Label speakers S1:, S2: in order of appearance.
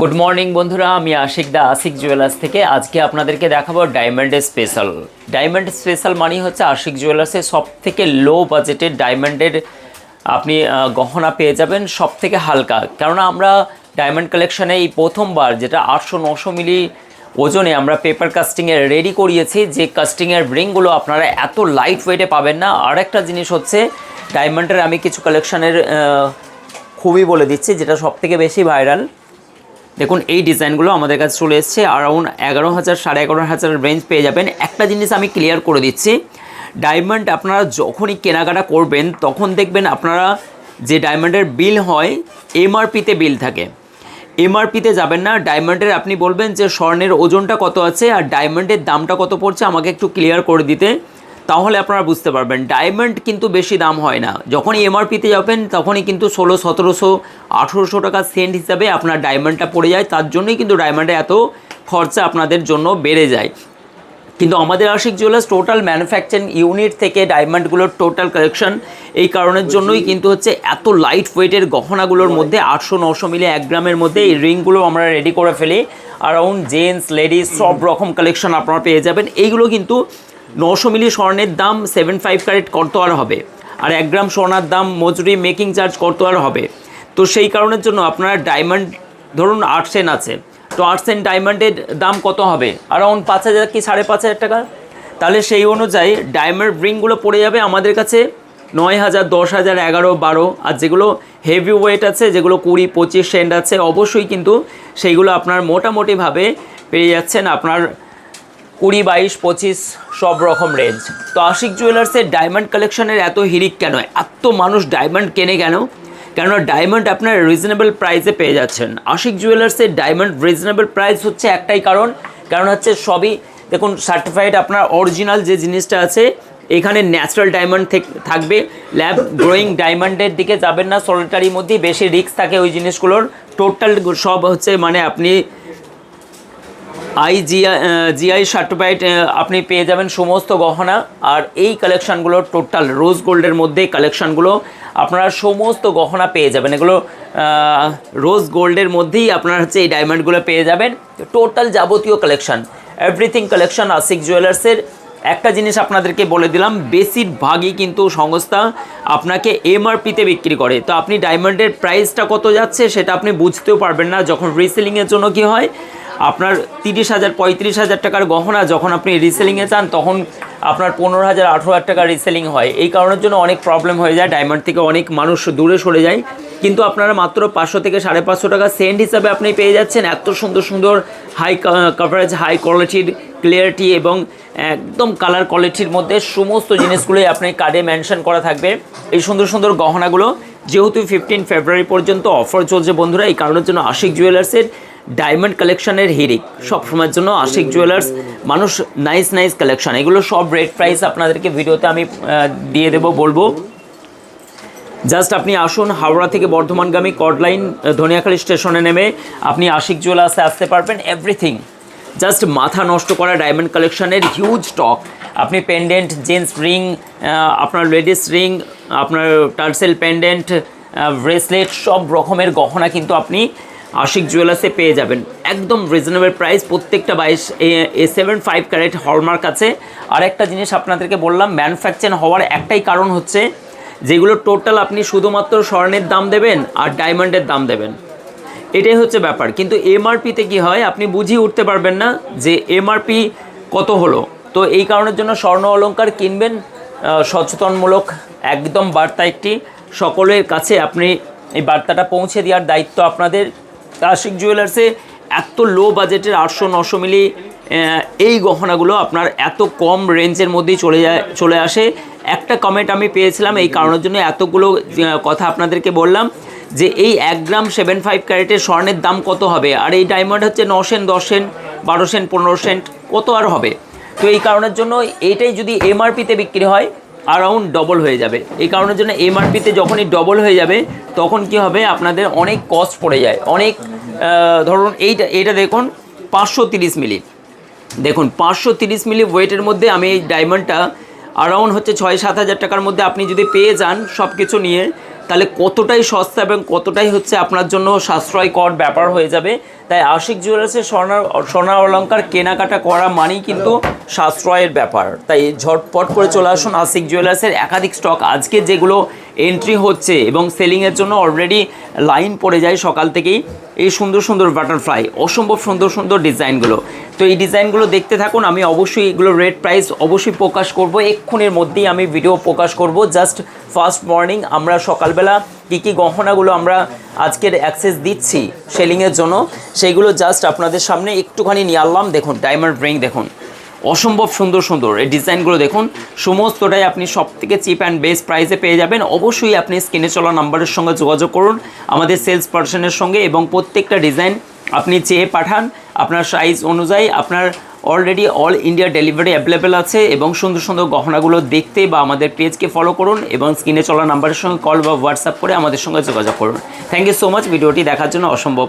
S1: Good morning বন্ধুরা, আমি আশিক দা, Ashiq jewellers থেকে। আজকে আপনাদেরকে দেখাবো ডায়মন্ডের স্পেশাল ডায়মন্ড স্পেশাল মানে হচ্ছে আশিক জুয়েলার্সের সব থেকে লো বাজেটের ডায়মন্ডের আপনি গহনা পেয়ে যাবেন সব থেকে হালকা। কেননা আমরা ডায়মন্ড কালেকশানে এই প্রথমবার, যেটা আটশো নশো মিলি ওজনে আমরা পেপার কাস্টিংয়ে রেডি করিয়েছি, যে কাস্টিংয়ের রিংগুলো আপনারা এত লাইট ওয়েটে পাবেন না। আর একটা জিনিস হচ্ছে ডায়মন্ডের আমি কিছু কালেকশানের খুবই বলে দিচ্ছি, যেটা সব থেকে বেশি ভাইরাল দেখুন, এই ডিজাইনগুলো আমাদের কাছে চলে এসছে অ্যারাউন্ড এগারো হাজার, সাড়ে এগারো হাজার রেঞ্জ পেয়ে যাবেন। একটা জিনিস আমি ক্লিয়ার করে দিচ্ছি ডায়মন্ড আপনারা যখনই কেনাকাটা করবেন, তখন দেখবেন আপনারা যে ডায়মন্ডের বিল হয় এমআরপিতে বিল থাকে। এমআরপিতে যাবেন না ডায়মন্ডের আপনি বলবেন যে স্বর্ণের ওজনটা কত আছে, আর ডায়মন্ডের দামটা কত পড়ছে, আমাকে একটু ক্লিয়ার করে দিতে। তাহলে আপনারা বুঝতে পারবেন ডায়মন্ড কিন্তু বেশি দাম হয় না। যখনই এমআরপিতে যাবেন তখনই কিন্তু ষোলো সতেরোশো আঠেরোশো টাকা সেন্ট হিসাবে আপনার ডায়মন্ডটা পড়ে যায়। তার জন্যই কিন্তু ডায়মন্ডে এত খরচা আপনাদের জন্য বেড়ে যায়। কিন্তু আমাদের Ashik Jewellers total manufacturing unit থেকে ডায়মন্ডগুলোর টোটাল কালেকশন এই কারণের জন্যই কিন্তু হচ্ছে এত লাইট ওয়েটের গহনাগুলোর মধ্যে আটশো নশো মিলে এক গ্রামের মধ্যে এই রিংগুলো আমরা রেডি করে ফেলি। অ্যারাউন্ড জেন্টস লেডিস সব রকম কালেকশন আপনারা পেয়ে যাবেন। এইগুলো কিন্তু নশো মিলি স্বর্ণের দাম সেভেন ফাইভ ক্যারেট কত আর হবে। আর এক গ্রাম সোনার দাম মজুরি মেকিং চার্জ কত আর হবে। তো সেই কারণের জন্য আপনারা ডায়মন্ড ধরুন আট সেন আছে। তো আট সেন্ট ডায়মন্ডের দাম কত হবে? অ্যারাউন্ড পাঁচ হাজার কি সাড়ে পাঁচ হাজার টাকা? তাহলে সেই অনুযায়ী ডায়মন্ড রিংগুলো পড়ে যাবে আমাদের কাছে নয় হাজার, দশ হাজার, এগারো, বারো। আর যেগুলো হেভি ওয়েট আছে, যেগুলো কুড়ি, পঁচিশ সেন্ট আছে, অবশ্যই কিন্তু সেইগুলো আপনার মোটামুটিভাবে পেয়ে যাচ্ছেন আপনার কুড়ি, বাইশ, পঁচিশ, সব রকম রেঞ্জ তো আশিক জুয়েলার্সের ডায়মন্ড কালেকশনের এত হিরিক কেন? এত মানুষ ডায়মন্ড কেনে কেন? কেননা ডায়মন্ড আপনার রিজনেবল প্রাইসে পেয়ে যাচ্ছেন। আশিক জুয়েলার্সের ডায়মন্ড রিজনেবল প্রাইস হচ্ছে একটাই কারণ। কারণ হচ্ছে সবই, দেখুন সার্টিফাইড আপনার অরিজিনাল যে জিনিসটা আছে, এখানে ন্যাচারাল ডায়মন্ড থাকবে। ল্যাব গ্রোয়িং ডায়মন্ডের দিকে যাবেন না সলিটারির মধ্যেই বেশি রিস্ক থাকে ওই জিনিসগুলোর। টোটাল সব হচ্ছে মানে আপনি আই জিআই জিআই সার্টিফাইড আপনি পেয়ে যাবেন সমস্ত গহনা। আর এই কালেকশানগুলো টোটাল রোজ গোল্ডের মধ্যে কালেকশানগুলো আপনারা সমস্ত গহনা পেয়ে যাবেন। এগুলো রোজ গোল্ডের মধ্যেই আপনার হচ্ছে এই ডায়মন্ডগুলো পেয়ে যাবেন। টোটাল যাবতীয় কালেকশান এভরিথিং কালেকশান আশিক জুয়েলার্সের একটা জিনিস আপনাদেরকে বলে দিলাম, বেশিরভাগই কিন্তু সংস্থা আপনাকে এমআরপিতে বিক্রি করে। তো আপনি ডায়মন্ডের প্রাইসটা কত যাচ্ছে সেটা আপনি বুঝতেও পারবেন না, যখন রিসেলিংয়ের জন্য কি হয়। আপনার তিরিশ হাজার, পঁয়ত্রিশ হাজার টাকার গহনা যখন আপনি রিসেলিংয়ে চান, তখন আপনার পনেরো হাজার, আঠেরো হাজার টাকা রিসেলিং হয়। এই কারণের জন্য অনেক প্রবলেম হয়ে যায় ডায়মন্ড থেকে অনেক মানুষ দূরে সরে যায়। কিন্তু আপনারা মাত্র পাঁচশো থেকে সাড়ে পাঁচশো টাকা সেন্ট হিসাবে আপনি পেয়ে যাচ্ছেন। এত সুন্দর সুন্দর হাই কভারেজ হাই কোয়ালিটির ক্লিয়ারিটি এবং একদম কালার কোয়ালিটির মধ্যে সমস্ত জিনিসগুলোই আপনি কার্ডে মেনশন করা থাকবে। এই সুন্দর সুন্দর গহনাগুলো যেহেতু ফিফটিন ফেব্রুয়ারি পর্যন্ত অফার চলছে বন্ধুরা, এই কারণের জন্য আশিক জুয়েলার্সের ডায়মন্ড কালেকশনের হিরিক সব সময়ের জন্য আশিক জুয়েলার্স মানুষ নাইস নাইস কালেকশন এগুলো সব রেট প্রাইস আপনাদেরকে ভিডিওতে আমি দিয়ে দেবো, বলব। জাস্ট আপনি আসুন হাওড়া থেকে বর্ধমানগামী কডলাইন ধনিয়াখালী স্টেশনে নেমে আপনি আশিক জুয়েলার্সে আসতে পারবেন এভরিথিং জাস্ট মাথা নষ্ট করা ডায়মন্ড কালেকশনের হিউজ স্টক আপনি পেন্ডেন্ট জেন্টস রিং আপনার লেডিস রিং আপনার টার্সেল পেন্ডেন্ট ব্রেসলেট সব রকমের গহনা কিন্তু আপনি আশিক জুয়েলার্সে পেয়ে যাবেন। একদম রিজনেবল প্রাইস প্রত্যেকটা বাইশ এ সেভেন ফাইভ ক্যারেট হলমার্ক আছে। আর একটা জিনিস আপনাদেরকে বললাম ম্যানুফ্যাকচার হওয়ার একটাই কারণ হচ্ছে যেগুলো টোটাল আপনি শুধুমাত্র স্বর্ণের দাম দেবেন আর ডায়মন্ডের দাম দেবেন। এটাই হচ্ছে ব্যাপার। কিন্তু এমআরপিতে কি হয়, আপনি বুঝিয়ে উঠতে পারবেন না যে এমআরপি কত হলো। তো এই কারণের জন্য স্বর্ণ অলঙ্কার কিনবেন সচেতনমূলক একদম বার্তা একটি। সকলের কাছে আপনি এই বার্তাটা পৌঁছে দেওয়ার দায়িত্ব আপনাদের। আশিক জুয়েলার্সে এত লো বাজেটের আটশো, নশো মিলি এই গহনাগুলো আপনার এত কম রেঞ্জের মধ্যেই চলে যায়, চলে আসে। একটা কমেন্ট আমি পেয়েছিলাম এই কারণের জন্য এতগুলো কথা আপনাদেরকে বললাম যে এই এক গ্রাম সেভেন ফাইভ ক্যারেটের স্বর্ণের দাম কত হবে? আর এই ডায়মন্ড হচ্ছে ন সেন্ট, দশ সেন্ট, বারো সেন্ট, পনেরো সেন্ট, কত আর হবে? তো এই কারণের জন্য এইটাই যদি এমআরপিতে বিক্রি হয় অ্যারাউন্ড ডবল হয়ে যাবে। এই কারণের জন্য এমআরপিতে যখনই ডবল হয়ে যাবে, তখন কি হবে? আপনাদের অনেক কস্ট পড়ে যায়। অনেক ধরুন এইটা এইটা দেখুন, পাঁচশো তিরিশ মিলি। দেখুন, পাঁচশো তিরিশ মিলি ওয়েটের মধ্যে আমি এই ডায়মন্ডটা অ্যারাউন্ড হচ্ছে ছয় সাত হাজার টাকার মধ্যে আপনি যদি পেয়ে যান সব কিছু নিয়ে তাহলে কতটাই সস্তা এবং কতটাই হচ্ছে আপনার জন্য সাশ্রয়কর ব্যাপার হয়ে যাবে? তাই আশিক জুয়েলার্সের সোনার সোনার অলঙ্কার কেনাকাটা করা মানেই কিন্তু সাশ্রয়ের ব্যাপার। তাই ঝটপট করে চলে আসুন আশিক জুয়েলার্সের একাধিক স্টক আজকে যেগুলো এন্ট্রি হচ্ছে এবং সেলিংয়ের জন্য অলরেডি লাইন পড়ে যায় সকাল থেকেই। এই সুন্দর সুন্দর বাটারফ্লাই অসম্ভব সুন্দর সুন্দর ডিজাইনগুলো। তো এই ডিজাইনগুলো দেখতে থাকুন, আমি অবশ্যই এগুলো রেট প্রাইস অবশ্যই প্রকাশ করব। এক্ষুনির মধ্যেই আমি ভিডিও প্রকাশ করব। জাস্ট ফার্স্ট মর্নিং আমরা সকালবেলা কী কী গহনাগুলো আমরা আজকের অ্যাক্সেস দিচ্ছি সেলিংয়ের জন্য সেইগুলো জাস্ট আপনাদের সামনে একটুখানি নিয়ে আনলাম। দেখুন ডায়মন্ড রিং দেখুন। অসম্ভব সুন্দর সুন্দর। এই ডিজাইনগুলো দেখুন, সমস্তটাই আপনি সব থেকে চিপ অ্যান্ড বেস্ট প্রাইসে পেয়ে যাবেন। অবশ্যই আপনি স্ক্রিনে চলা নাম্বারের সঙ্গে যোগাযোগ করুন, আমাদের সেলস পার্সনের সঙ্গে এবং প্রত্যেকটা ডিজাইন আপনি চেয়ে পাঠান। আপনার সাইজ অনুযায়ী আপনার already all India delivery available আছে এবং সুন্দর সুন্দর গহনাগুলো দেখতে বা আমাদের পেজকে ফলো করুন এবং স্ক্রিনে চলা নাম্বারের সঙ্গে কল বা হোয়াটসঅ্যাপ করে আমাদের সঙ্গে যোগাযোগ করুন। থ্যাংক ইউ সো মাচ ভিডিওটি দেখার জন্য অসম্ভব।